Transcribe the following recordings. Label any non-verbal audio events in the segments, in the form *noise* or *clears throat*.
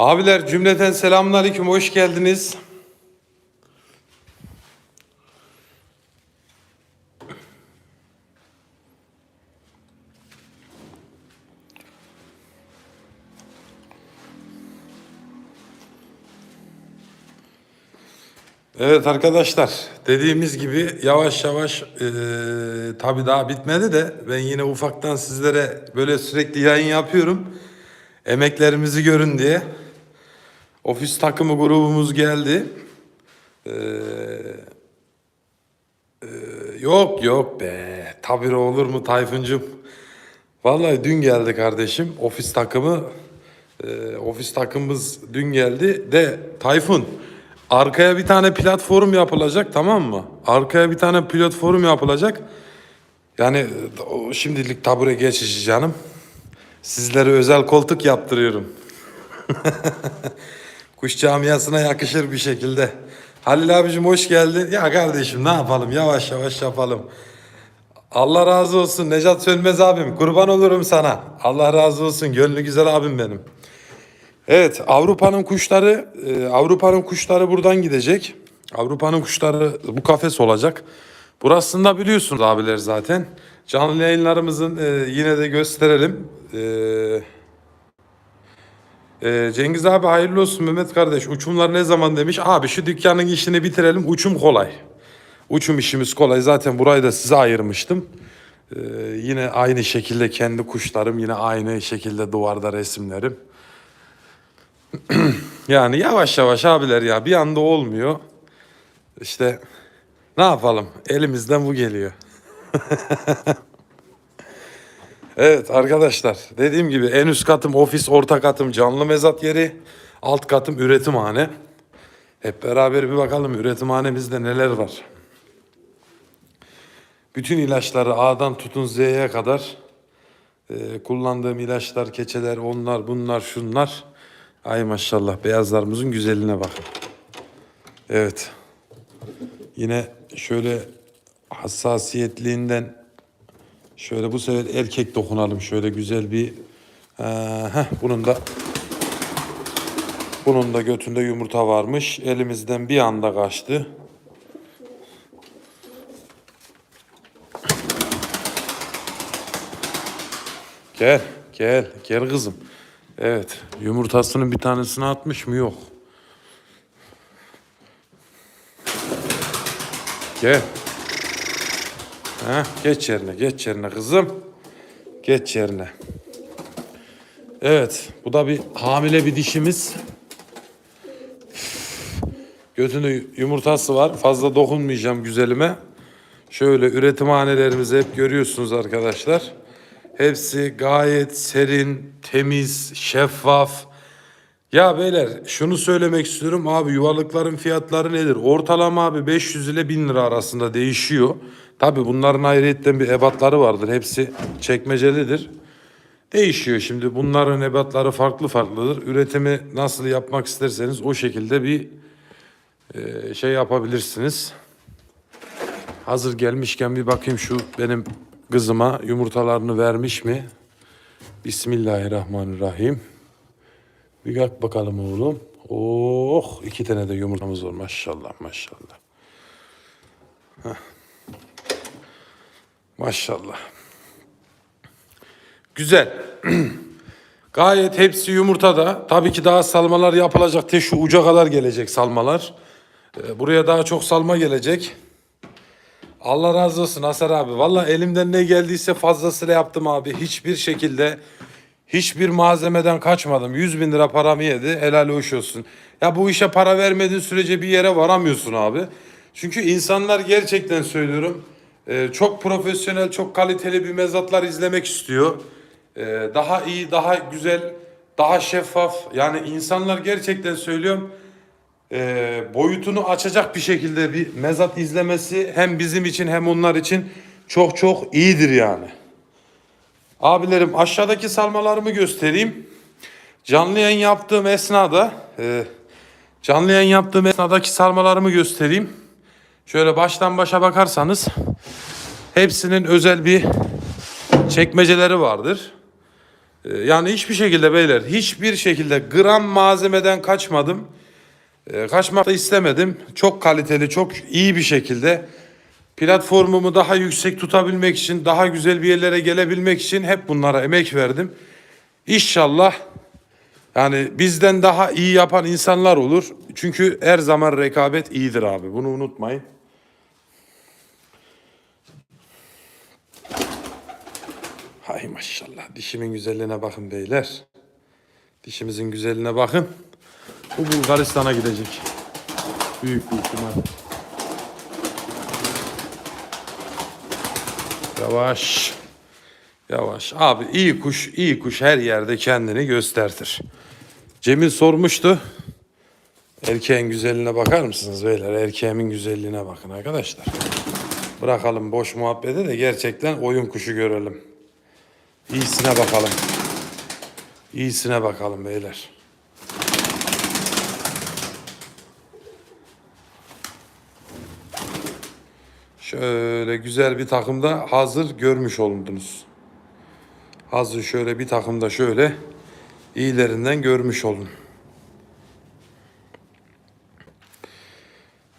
Abiler cümleten selamünaleyküm hoş geldiniz. Evet arkadaşlar dediğimiz gibi yavaş yavaş eee tabii daha bitmedi de ben yine ufaktan sizlere böyle sürekli yayın yapıyorum. Emeklerimizi görün diye. Ofis takımı grubumuz geldi. Ee, e, yok yok be. Tabii olur mu Tayfun'cum? Vallahi dün geldi kardeşim. Ofis takımı e, ofis takımımız dün geldi de Tayfun arkaya bir tane platform yapılacak tamam mı? Arkaya bir tane platform yapılacak. Yani o şimdilik tabure geçici canım. Sizlere özel koltuk yaptırıyorum. *laughs* Kuş camiasına yakışır bir şekilde. Halil abicim hoş geldin. Ya kardeşim ne yapalım yavaş yavaş yapalım. Allah razı olsun Necat Sönmez abim. Kurban olurum sana. Allah razı olsun. Gönlü güzel abim benim. Evet Avrupa'nın kuşları e, Avrupa'nın kuşları buradan gidecek. Avrupa'nın kuşları bu kafes olacak. Burasında biliyorsunuz abiler zaten. Canlı yayınlarımızın e, yine de gösterelim. Eee ee, Cengiz abi hayırlı olsun Mehmet kardeş. Uçumlar ne zaman demiş? Abi şu dükkanın işini bitirelim. Uçum kolay. Uçum işimiz kolay. Zaten burayı da size ayırmıştım. Ee, yine aynı şekilde kendi kuşlarım. Yine aynı şekilde duvarda resimlerim. *clears throat* yani yavaş yavaş abiler ya. Bir anda olmuyor. İşte ne yapalım? Elimizden bu geliyor. *laughs* Evet arkadaşlar dediğim gibi en üst katım ofis, orta katım canlı mezat yeri, alt katım üretimhane. Hep beraber bir bakalım üretimhanemizde neler var. Bütün ilaçları A'dan tutun Z'ye kadar e, kullandığım ilaçlar, keçeler, onlar, bunlar, şunlar. Ay maşallah beyazlarımızın güzeline bakın. Evet. Yine şöyle hassasiyetliğinden Şöyle bu sefer erkek dokunalım. Şöyle güzel bir ee, bunun da bunun da götünde yumurta varmış. Elimizden bir anda kaçtı. Gel, gel, gel kızım. Evet, yumurtasının bir tanesini atmış mı? Yok. Gel. Ha, geç yerine, geç yerine kızım. Geç yerine. Evet, bu da bir hamile bir dişimiz. Götünde yumurtası var. Fazla dokunmayacağım güzelime. Şöyle üretimhanelerimizi hep görüyorsunuz arkadaşlar. Hepsi gayet serin, temiz, şeffaf. Ya beyler şunu söylemek istiyorum abi yuvalıkların fiyatları nedir? Ortalama abi 500 ile 1000 lira arasında değişiyor. Tabi bunların ayrıyetten bir ebatları vardır. Hepsi çekmecelidir. Değişiyor şimdi bunların ebatları farklı farklıdır. Üretimi nasıl yapmak isterseniz o şekilde bir e, şey yapabilirsiniz. Hazır gelmişken bir bakayım şu benim kızıma yumurtalarını vermiş mi? Bismillahirrahmanirrahim. Bir bak bakalım oğlum. Oh iki tane de yumurtamız var maşallah maşallah. Heh. Maşallah. Güzel. *clears throat* Gayet hepsi yumurtada. Tabii ki daha salmalar yapılacak. Te şu uca kadar gelecek salmalar. Ee, buraya daha çok salma gelecek. Allah razı olsun Hasar abi. Valla elimden ne geldiyse fazlasıyla yaptım abi. Hiçbir şekilde hiçbir malzemeden kaçmadım. 100 bin lira paramı yedi. Helal hoş olsun. Ya bu işe para vermediğin sürece bir yere varamıyorsun abi. Çünkü insanlar gerçekten söylüyorum. E, çok profesyonel, çok kaliteli bir mezatlar izlemek istiyor. E, daha iyi, daha güzel, daha şeffaf. Yani insanlar gerçekten söylüyorum. e, boyutunu açacak bir şekilde bir mezat izlemesi hem bizim için hem onlar için çok çok iyidir yani. Abilerim aşağıdaki salmalarımı göstereyim. Canlı yayın yaptığım esnada e, canlı yayın yaptığım esnadaki sarmalarımı göstereyim. Şöyle baştan başa bakarsanız hepsinin özel bir çekmeceleri vardır. E, yani hiçbir şekilde beyler hiçbir şekilde gram malzemeden kaçmadım. E, kaçmak da istemedim. Çok kaliteli, çok iyi bir şekilde platformumu daha yüksek tutabilmek için, daha güzel bir yerlere gelebilmek için hep bunlara emek verdim. İnşallah yani bizden daha iyi yapan insanlar olur. Çünkü her zaman rekabet iyidir abi. Bunu unutmayın. Hay maşallah. Dişimin güzelliğine bakın beyler. Dişimizin güzelliğine bakın. Bu Bulgaristan'a gidecek. Büyük bir ihtimal. Yavaş. Yavaş. Abi iyi kuş, iyi kuş her yerde kendini göstertir. Cemil sormuştu. Erkeğin güzelliğine bakar mısınız beyler? Erkeğimin güzelliğine bakın arkadaşlar. Bırakalım boş muhabbeti de gerçekten oyun kuşu görelim. İyisine bakalım. İyisine bakalım beyler. Şöyle güzel bir takımda hazır görmüş olundunuz. Hazır şöyle bir takımda şöyle iyilerinden görmüş olun.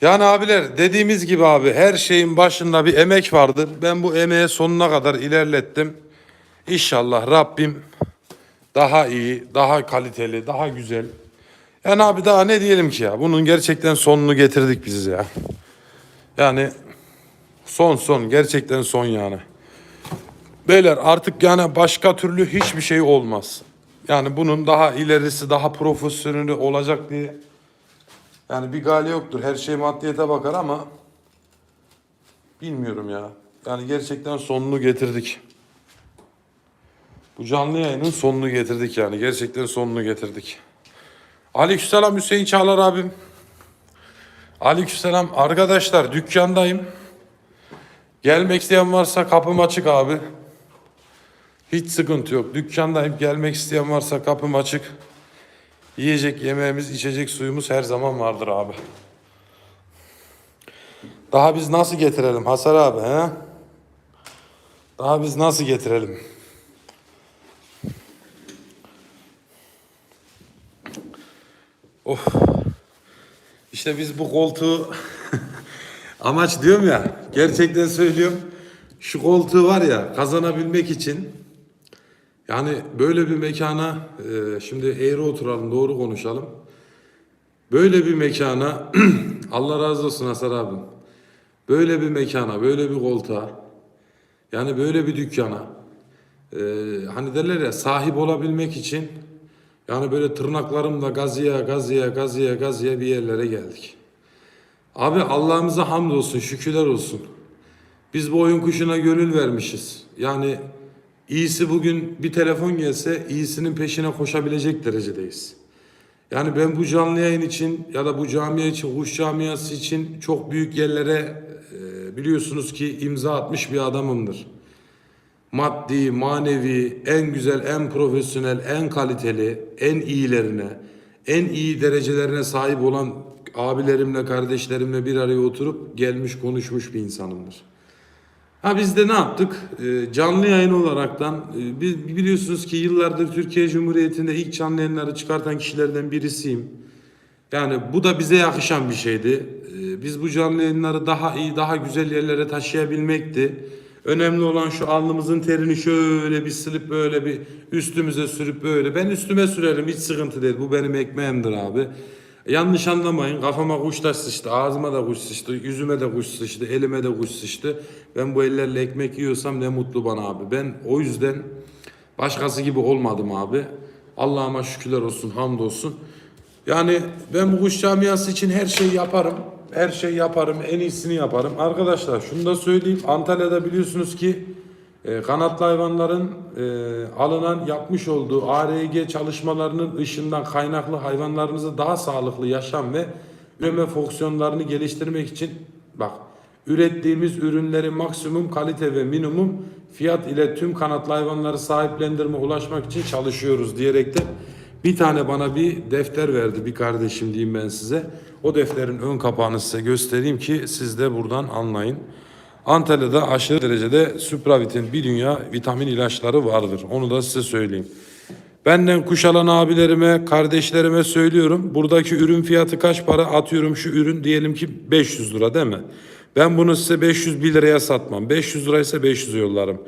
Yani abiler dediğimiz gibi abi her şeyin başında bir emek vardır. Ben bu emeğe sonuna kadar ilerlettim. İnşallah Rabbim daha iyi, daha kaliteli, daha güzel. Yani abi daha ne diyelim ki ya? Bunun gerçekten sonunu getirdik biz ya. Yani son son gerçekten son yani. Beyler artık yani başka türlü hiçbir şey olmaz. Yani bunun daha ilerisi daha profesyoneli olacak diye yani bir gali yoktur. Her şey maddiyete bakar ama bilmiyorum ya. Yani gerçekten sonunu getirdik. Bu canlı yayının sonunu getirdik yani. Gerçekten sonunu getirdik. Aleykümselam Hüseyin Çağlar abim. Aleykümselam arkadaşlar dükkandayım. Gelmek isteyen varsa kapım açık abi. Hiç sıkıntı yok. Dükkandayım. Gelmek isteyen varsa kapım açık. Yiyecek yemeğimiz, içecek suyumuz her zaman vardır abi. Daha biz nasıl getirelim Hasar abi he? Daha biz nasıl getirelim? Of. İşte biz bu koltuğu *laughs* amaç diyorum ya gerçekten söylüyorum. Şu koltuğu var ya kazanabilmek için yani böyle bir mekana e, şimdi eğri oturalım doğru konuşalım. Böyle bir mekana *clears throat* Allah razı olsun Hasan abim. Böyle bir mekana, böyle bir koltuğa yani böyle bir dükkana e, hani derler ya sahip olabilmek için yani böyle tırnaklarımla gazıya gazıya gazıya gazıya bir yerlere geldik. Abi Allah'ımıza hamdolsun, şükürler olsun. Biz bu oyun kuşuna gönül vermişiz. Yani iyisi bugün bir telefon gelse iyisinin peşine koşabilecek derecedeyiz. Yani ben bu canlı yayın için ya da bu camia için, kuş camiası için çok büyük yerlere e, biliyorsunuz ki imza atmış bir adamımdır. Maddi, manevi, en güzel, en profesyonel, en kaliteli, en iyilerine, en iyi derecelerine sahip olan abilerimle, kardeşlerimle bir araya oturup gelmiş konuşmuş bir insanımdır. Ha biz de ne yaptık? Ee, canlı yayın olaraktan e, biliyorsunuz ki yıllardır Türkiye Cumhuriyeti'nde ilk canlı yayınları çıkartan kişilerden birisiyim. Yani bu da bize yakışan bir şeydi. Ee, biz bu canlı yayınları daha iyi, daha güzel yerlere taşıyabilmekti. Önemli olan şu alnımızın terini şöyle bir silip böyle bir üstümüze sürüp böyle. Ben üstüme sürerim hiç sıkıntı değil. Bu benim ekmeğimdir abi. Yanlış anlamayın kafama kuş taş sıçtı, ağzıma da kuş sıçtı, yüzüme de kuş sıçtı, elime de kuş sıçtı. Ben bu ellerle ekmek yiyorsam ne mutlu bana abi. Ben o yüzden başkası gibi olmadım abi. Allah'ıma şükürler olsun, hamdolsun. Yani ben bu kuş camiası için her şeyi yaparım. Her şey yaparım, en iyisini yaparım. Arkadaşlar şunu da söyleyeyim. Antalya'da biliyorsunuz ki e, kanatlı hayvanların e, alınan yapmış olduğu ARG çalışmalarının ışığından kaynaklı hayvanlarımızı daha sağlıklı yaşam ve üreme fonksiyonlarını geliştirmek için bak ürettiğimiz ürünleri maksimum kalite ve minimum fiyat ile tüm kanatlı hayvanları sahiplendirme ulaşmak için çalışıyoruz diyerek de bir tane bana bir defter verdi bir kardeşim diyeyim ben size. O defterin ön kapağını size göstereyim ki siz de buradan anlayın. Antalya'da aşırı derecede Supravitin bir dünya vitamin ilaçları vardır. Onu da size söyleyeyim. Benden kuş alan abilerime, kardeşlerime söylüyorum. Buradaki ürün fiyatı kaç para? Atıyorum şu ürün diyelim ki 500 lira değil mi? Ben bunu size 501 liraya satmam. 500 liraysa 500 yollarım.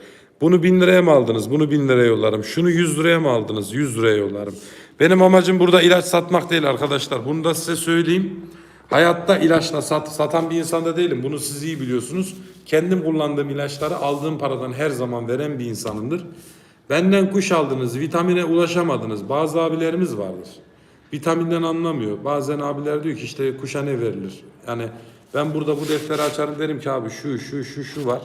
Bunu 1000 liraya mı aldınız? Bunu 1000 liraya yollarım. Şunu 100 liraya mı aldınız? 100 liraya yollarım. Benim amacım burada ilaç satmak değil arkadaşlar. Bunu da size söyleyeyim. Hayatta ilaçla sat, satan bir insan da değilim. Bunu siz iyi biliyorsunuz. Kendim kullandığım ilaçları aldığım paradan her zaman veren bir insanımdır. Benden kuş aldınız, vitamine ulaşamadınız. Bazı abilerimiz vardır. Vitaminden anlamıyor. Bazen abiler diyor ki işte kuşa ne verilir? Yani ben burada bu defteri açarım derim ki abi şu şu şu şu var.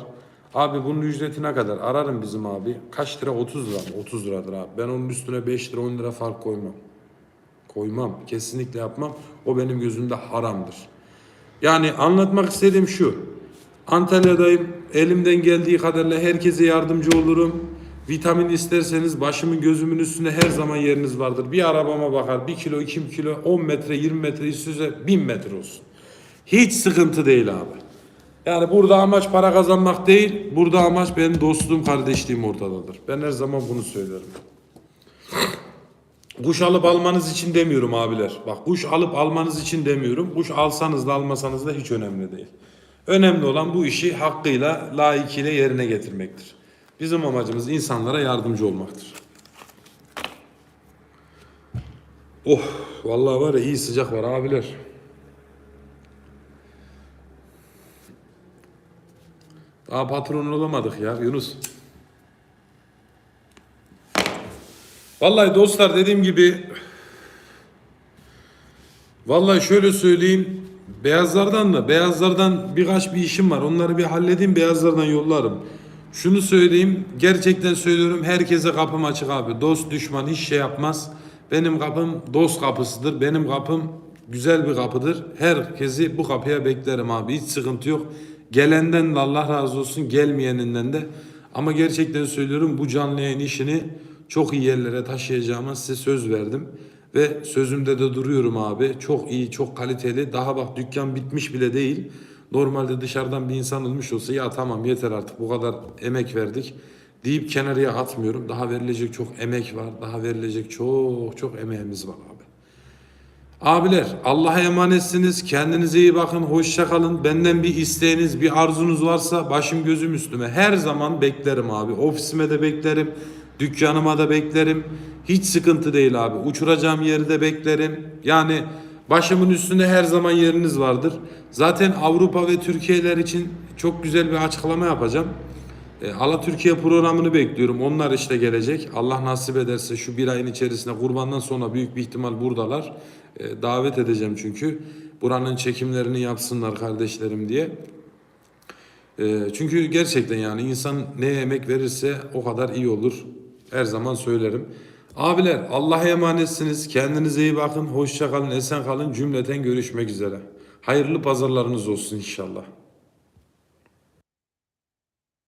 Abi bunun ücreti ne kadar? Ararım bizim abi. Kaç lira? 30 lira mı? 30 liradır abi. Ben onun üstüne 5 lira 10 lira fark koymam. Koymam. Kesinlikle yapmam. O benim gözümde haramdır. Yani anlatmak istediğim şu. Antalya'dayım. Elimden geldiği kadarıyla herkese yardımcı olurum. Vitamin isterseniz başımın gözümün üstünde her zaman yeriniz vardır. Bir arabama bakar. 1 kilo, 2 kilo, 10 metre, 20 metre istiyorsa 1000 metre olsun. Hiç sıkıntı değil abi. Yani burada amaç para kazanmak değil. Burada amaç benim dostluğum, kardeşliğim ortadadır. Ben her zaman bunu söylerim. Kuş alıp almanız için demiyorum abiler. Bak kuş alıp almanız için demiyorum. Kuş alsanız da almasanız da hiç önemli değil. Önemli olan bu işi hakkıyla, layıkıyla yerine getirmektir. Bizim amacımız insanlara yardımcı olmaktır. Oh, vallahi var ya iyi sıcak var abiler. Daha patron olamadık ya Yunus. Vallahi dostlar dediğim gibi Vallahi şöyle söyleyeyim. Beyazlardan da beyazlardan birkaç bir işim var. Onları bir halledeyim beyazlardan yollarım. Şunu söyleyeyim. Gerçekten söylüyorum. Herkese kapım açık abi. Dost düşman hiç şey yapmaz. Benim kapım dost kapısıdır. Benim kapım güzel bir kapıdır. Herkesi bu kapıya beklerim abi. Hiç sıkıntı yok. Gelenden de Allah razı olsun. Gelmeyeninden de. Ama gerçekten söylüyorum bu canlı yayın işini çok iyi yerlere taşıyacağıma size söz verdim. Ve sözümde de duruyorum abi. Çok iyi, çok kaliteli. Daha bak dükkan bitmiş bile değil. Normalde dışarıdan bir insan olmuş olsa ya tamam yeter artık bu kadar emek verdik deyip kenarıya atmıyorum. Daha verilecek çok emek var. Daha verilecek çok çok emeğimiz var abi. Abiler Allah'a emanetsiniz. Kendinize iyi bakın. Hoşça kalın. Benden bir isteğiniz, bir arzunuz varsa başım gözüm üstüme. Her zaman beklerim abi. Ofisime de beklerim. Dükkanıma da beklerim. Hiç sıkıntı değil abi. Uçuracağım yeri de beklerim. Yani başımın üstünde her zaman yeriniz vardır. Zaten Avrupa ve Türkiye'ler için çok güzel bir açıklama yapacağım. E, Ala Türkiye programını bekliyorum. Onlar işte gelecek. Allah nasip ederse şu bir ayın içerisinde kurbandan sonra büyük bir ihtimal buradalar. E, davet edeceğim çünkü. Buranın çekimlerini yapsınlar kardeşlerim diye. E, çünkü gerçekten yani insan ne emek verirse o kadar iyi olur. Her zaman söylerim. Abiler Allah'a emanetsiniz. Kendinize iyi bakın. Hoşça kalın, esen kalın. Cümleten görüşmek üzere. Hayırlı pazarlarınız olsun inşallah.